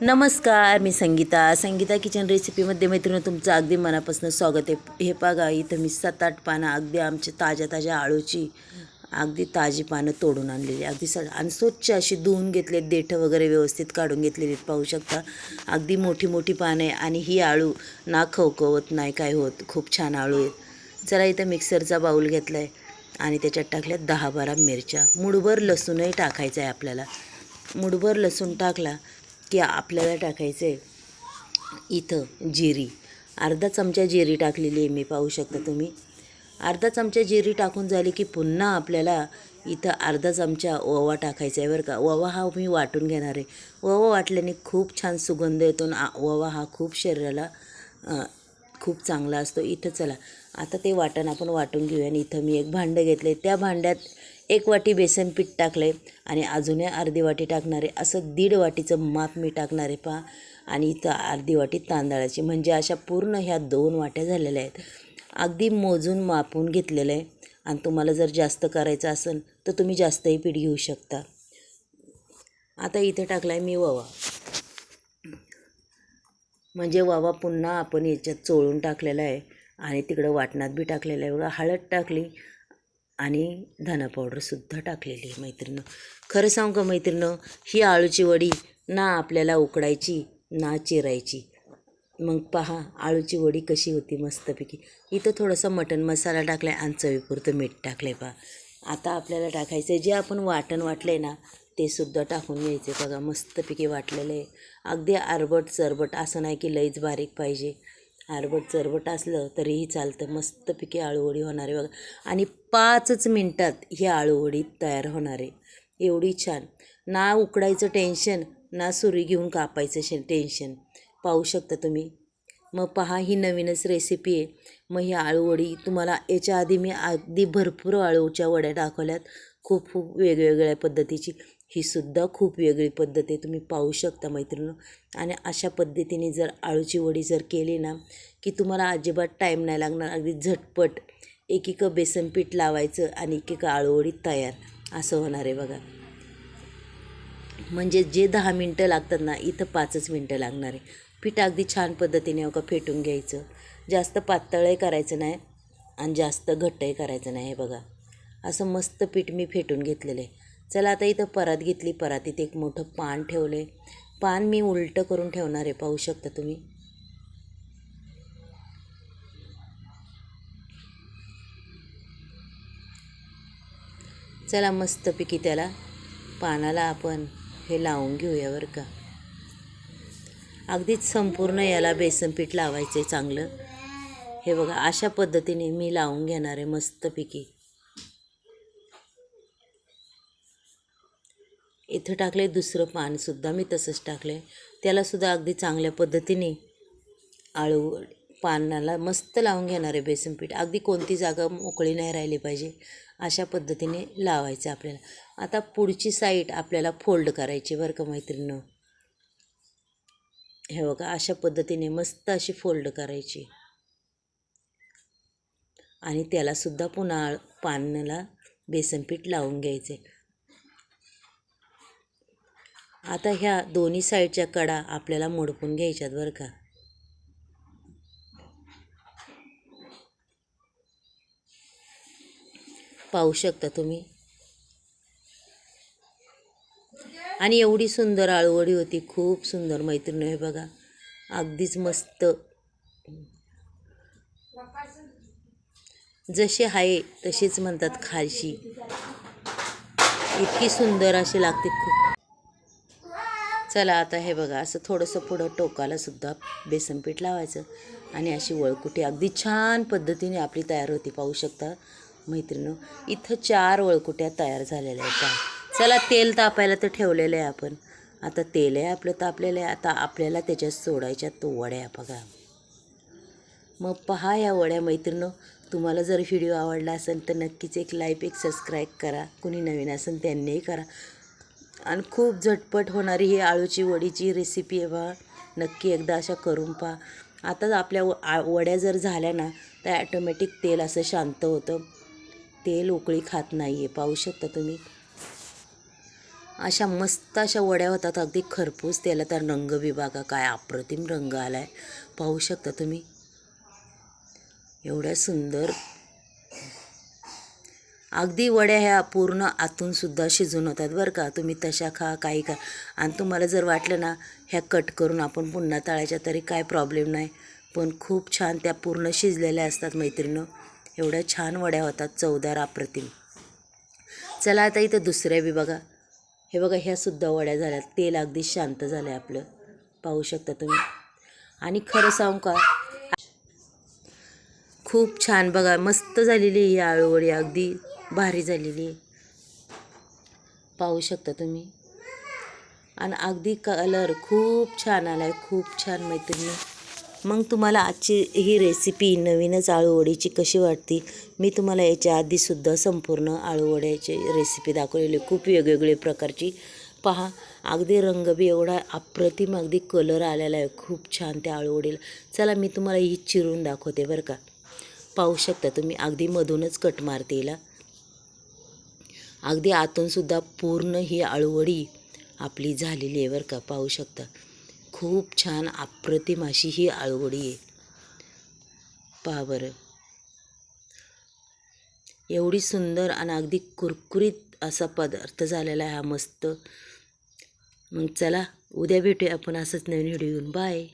नमस्कार मी संगीता. संगीता किचन रेसिपीमध्ये मैत्रिणी तुमचं अगदी मनापासून स्वागत आहे. हे बघा इथं मी सात आठ पानं अगदी आमच्या ताज्या ताज्या आळूची अगदी ताजी पानं तोडून आणलेली अगदी स आणि स्वच्छ अशी धुवून घेतले देठं वगैरे व्यवस्थित काढून घेतलेली आहेत, पाहू शकता. अगदी मोठी मोठी पानं आहे आणि ही आळू ना खवखवत नाही काय होत. खूप छान आळू आहेत. चला इथं मिक्सरचा बाऊल घेतला आहे आणि त्याच्यात टाकल्या दहा बारा मिरच्या. मुडभर लसूणही टाकायचं आहे आपल्याला. मुडभर लसूण टाकला की आपल्याला टाकायचं आहे इथं जिरी. अर्धा चमचा जिरी टाकलेली आहे मी पाहू शकता तुम्ही. अर्धा चमचा जिरी टाकून झाली की पुन्हा आपल्याला इथं अर्धा चमचा ओवा टाकायचा आहे बरं का. ओवा हा मी वाटून घेणार आहे. ओवा वाटल्याने खूप छान सुगंध येतो आणि ओवा हा खूप शरीराला खूप चांगला असतो. इथं चला. आता ते वाटण आपण वाटून घेऊया आणि इथं मी एक भांडं घेतलं आहे त्या भांड्यात एक वाटी बेसन पीठ टाकलं आहे आणि अजूनही अर्धी वाटी टाकणार आहे असं दीड वाटीचं माप मी टाकणार आहे पहा. आणि इथं अर्धी वाटी तांदळाची म्हणजे अशा पूर्ण ह्या दोन वाट्या झालेल्या आहेत. अगदी मोजून मापून घेतलेलं आहे. आणि तुम्हाला जर जास्त करायचं असेल तर तुम्ही जास्तही पीठ घेऊ शकता. आता इथे टाकला आहे मी ववा म्हणजे वावा पुन्हा आपण याच्यात चोळून टाकलेला आहे. आणि तिकडं वाटणात बी टाकलेलं आहे. बघा हळद टाकली आणि धना पावडरसुद्धा टाकलेली आहे मैत्रिणं खरं सांगू का मैत्रिणं ही आळूची वडी ना आपल्याला उकडायची ना चिरायची. मग पहा आळूची वडी कशी होती मस्तपैकी. इथं थोडंसं मटण मसाला टाकला आहे आणि चवीपुरतं मीठ टाकलं आहे पहा. आता आपल्याला टाकायचं आहे. जे आपण वाटण वाटलं आहे ना ते सुद्धा टाकून घ्यायचे बघा मस्तपैकी वाटलेलं आहे. अगदी आरबट चरबट असं नाही की लईच बारीक पाहिजे. आरबट चरबट असलं तरीही चालतं. मस्तपैकी आळूवडी होणार आहे बघा. आणि पाचच मिनटात ही आळूवडी तयार होणार आहे. एवढी छान. ना उकडायचं टेन्शन ना सुरी घेऊन कापायचं शे टेन्शन पाहू शकता तुम्ही. मग पहा ही नवीनच रेसिपी आहे. मग ही आळूवडी तुम्हाला याच्या आधी मी अगदी भरपूर आळूच्या वड्या दाखवल्यात. खूप खूप वेगवेगळ्या पद्धतीची. ही सुद्धा खूप वेगळी पद्धत आहे. तुम्ही पाहू शकता मैत्रिणी आणि अशा पद्धतीने जर आळूची वडी जर केली ना की तुम्हाला अजिबात टाईम नाही लागणार. अगदी झटपट एकेकं बेसनपीठ बेसन पीठ लावायचं आणि एक एक आळूवडी तयार. असं होणार आहे बघा. म्हणजे जे दहा मिनटं लागतात ना इथं पाचच मिनटं लागणार आहे. पीठ अगदी छान पद्धतीने हो का फेटून घ्यायचं. जास्त पातळही करायचं नाही आणि जास्त घट्टही करायचं नाही हे बघा. असं मस्त पीठ मी फेटून घेतलेलं आहे. चला आता इथं परात घेतली परातीत एक मोठं पान ठेवलं आहे पान मी उलटं करून ठेवणार आहे पाहू शकता तुम्ही. चला मस्तपैकी त्याला पानाला आपण हे लावून घेऊया बरं का. अगदीच संपूर्ण याला बेसन पीठ लावायचं आहे चांगलं. हे बघा अशा पद्धतीने मी लावून घेणार आहे मस्तपैकी इथं टाकले दुसरं पानसुद्धा मी तसंच टाकले त्यालासुद्धा अगदी चांगल्या पद्धतीने आळू पानाला मस्त लावून घेणार आहे बेसन पीठ. अगदी कोणती जागा मोकळी नाही राहिली पाहिजे अशा पद्धतीने लावायचं आपल्याला. आता पुढची साईड आपल्याला फोल्ड करायची बरं का मैत्रिणीनं. हे बघा अशा पद्धतीने मस्त अशी फोल्ड करायची. आणि त्यालासुद्धा पुन्हा पानाला बेसनपीठ लावून घ्यायचे आता ह्या दोन्ही साईडच्या कडा आपल्याला मोडपून घ्यायच्यात बरं का. पाहू शकता तुम्ही. आणि एवढी सुंदर आळूवडी होती खूप सुंदर मैत्रीण हे बघा. अगदीच मस्त. जसे आहे तशीच म्हणतात खालशी. इतकी सुंदर अशी लागते. खूप चला आता हे बघा असं थोडंसं पुढं टोकाला सुद्धा बेसन पीठ लावायचं. आणि अशी वळकुटी अगदी छान पद्धतीने आपली तयार होती पाहू शकता मैत्रिणी इथं चार वळकुट्या तयार झालेल्या आहेत का चला तेल तापायला तर ठेवलेलं आहे आपण. आता तेल आहे आपलं तापलेलं आहे. आता आपल्याला त्याच्यात सोडायच्या तो वड्या बघा. मग पहा या वड्या मैत्रिणं तुम्हाला जर व्हिडिओ आवडला असेल तर नक्कीच एक लाईक एक सबस्क्राईब करा. कुणी नवीन असेल त्यांनीही करा. आणि खूप झटपट होणारी ही आळूची वडीची रेसिपी आहे बा. नक्की एकदा अशा करून पहा. आता आपल्या व- आ- वड्या जर झाल्या ना तर ॲटोमॅटिक तेल असं शांत होतं. तेल उकळी खात नाही आहे पाहू शकता तुम्ही. अशा मस्त अशा वड्या होतात अगदी खरपूस त्याला तर रंग विभागा काय अप्रतिम रंग आला आहे पाहू शकता तुम्ही. एवढ्या सुंदर अगदी वड्या ह्या पूर्ण आतूनसुद्धा शिजून होतात बरं का. तुम्ही तशा खा काही खा. आणि तुम्हाला जर वाटलं ना ह्या कट करून आपण पुन्हा तळायच्या तरी काय प्रॉब्लेम नाही. पण खूप छान त्या पूर्ण शिजलेल्या असतात मैत्रिणं एवढ्या छान वड्या होतात चवदार अप्रतिम. चला आता इथं दुसऱ्या बी बघा. हे बघा ह्यासुद्धा वड्या झाल्या. तेल अगदी शांत झालं आहे आपलं. पाहू शकता तुम्ही. आणि खरं सांगू का? खूप छान बघा मस्त झालेली ही आळूवडी अगदी. भारी झालेली आहे. पाहू शकता तुम्ही. आणि अगदी कलर खूप छान आला आहे खूप छान मैत्रिणी. मग तुम्हाला आजची ही रेसिपी नवीनच आळूवडीची कशी वाटते? मी तुम्हाला याच्या आधीसुद्धा संपूर्ण आळूवड्याची रेसिपी दाखवलेली आहे. खूप वेगवेगळे प्रकारची. पहा अगदी रंग बी एवढा अप्रतिम अगदी कलर आलेला आहे. खूप छान त्या आळूवडीला. चला मी तुम्हाला ही चिरून दाखवते बरं का. पाहू शकता तुम्ही अगदी मधूनच कट मारते हिला. अगदी आतूनसुद्धा पूर्ण ही आळूवडी आपली झालेली आहे बरं का पाहू शकता. खूप छान अप्रतिम अशी ही आळूवडी आहे. पहा बरं. एवढी सुंदर आणि अगदी कुरकुरीत असा पदार्थ झालेला आहे हा मस्त. मग चला उद्या भेटूया आपण असंच नवीन व्हिडिओ घेऊन. बाय